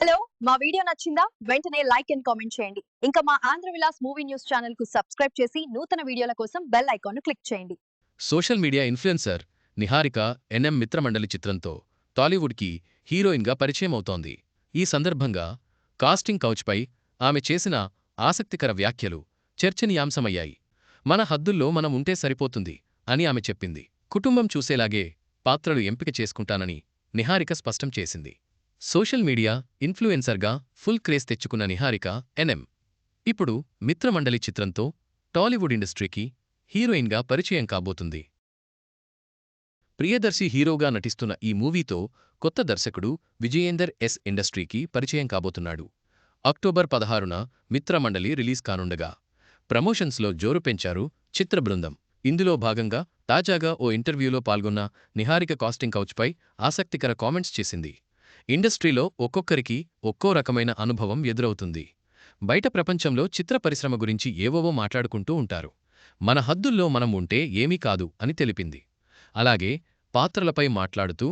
Hello మా video నచ్చిందా? వెంటనే లైక్ అండ్ కామెంట్ చేయండి. ఇంకా మా ఆంధ్ర విలాస్ మూవీ న్యూస్ ఛానల్కు సబ్స్క్రైబ్ చేసి నూతన వీడియోల కోసం బెల్ ఐకాన్ క్లిక్ చేయండి. Social media influencer Niharika NM మిత్రమండలి చిత్రంతో టాలీవుడ్కి హీరోయిన్గా పరిచయం అవుతోంది ఈ సందర్భంగా కాస్టింగ్ కౌచ్పై ఆమె చేసిన ఆసక్తికర వ్యాఖ్యలు చర్చనీయాంశమయ్యాయి. మన హద్దుల్లో మనం ఉంటే సరిపోతుంది అని ఆమె చెప్పింది. కుటుంబం చూసేలాగే పాత్రలు ఎంపిక చేసుకుంటానని నిహారిక స్పష్టం చేసింది. సోషల్ మీడియా ఇన్ఫ్లుయెన్సర్గా ఫుల్ క్రేజ్ తెచ్చుకున్న నిహారిక ఎన్ఎం ఇప్పుడు మిత్రమండలి చిత్రంతో టాలీవుడ్ ఇండస్ట్రీకి హీరోయిన్గా పరిచయం కాబోతుంది. ప్రియదర్శి హీరోగా నటిస్తున్న ఈ మూవీతో కొత్త దర్శకుడు విజయేందర్ ఎస్ ఇండస్ట్రీకి పరిచయం కాబోతున్నాడు. అక్టోబర్ పదహారున మిత్రమండలి రిలీజ్ కానుండగా ప్రమోషన్స్లో జోరు పెంచారు చిత్ర బృందం. ఇందులో భాగంగా తాజాగా ఓ ఇంటర్వ్యూలో పాల్గొన్న నిహారిక కాస్టింగ్ కౌచ్పై ఆసక్తికర కామెంట్స్ చేసింది. ఇండస్ట్రీలో ఒక్కొక్కరికి ఒక్కో రకమైన అనుభవం ఎదురవుతుంది. బయట ప్రపంచంలో చిత్ర పరిశ్రమ గురించి ఏవోవో మాట్లాడుకుంటూ ఉంటారు. మన హద్దుల్లో మనం ఉంటే ఏమీ కాదు అని తెలిపింది. అలాగే పాత్రలపై మాట్లాడుతూ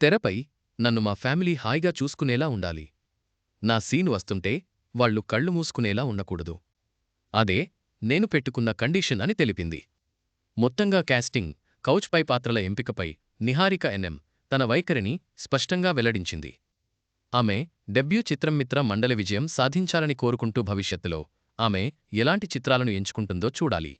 తెరపై నన్ను మా ఫ్యామిలీ హాయిగా చూసుకునేలా ఉండాలి. నా సీన్ వస్తుంటే వాళ్ళు కళ్ళు మూసుకునేలా ఉండకూడదు. అదే నేను పెట్టుకున్న కండిషన్ అని తెలిపింది. మొత్తంగా కాస్టింగ్ కౌచ్పై పాత్రల ఎంపికపై నిహారిక ఎన్ఎం తన వైఖరిని స్పష్టంగా వెల్లడించింది. ఆమె డెబ్యూ చిత్రం మిత్ర మండలి విజయం సాధించాలని కోరుకుంటూ భవిష్యత్తులో ఆమె ఎలాంటి చిత్రాలను ఎంచుకుంటుందో చూడాలి.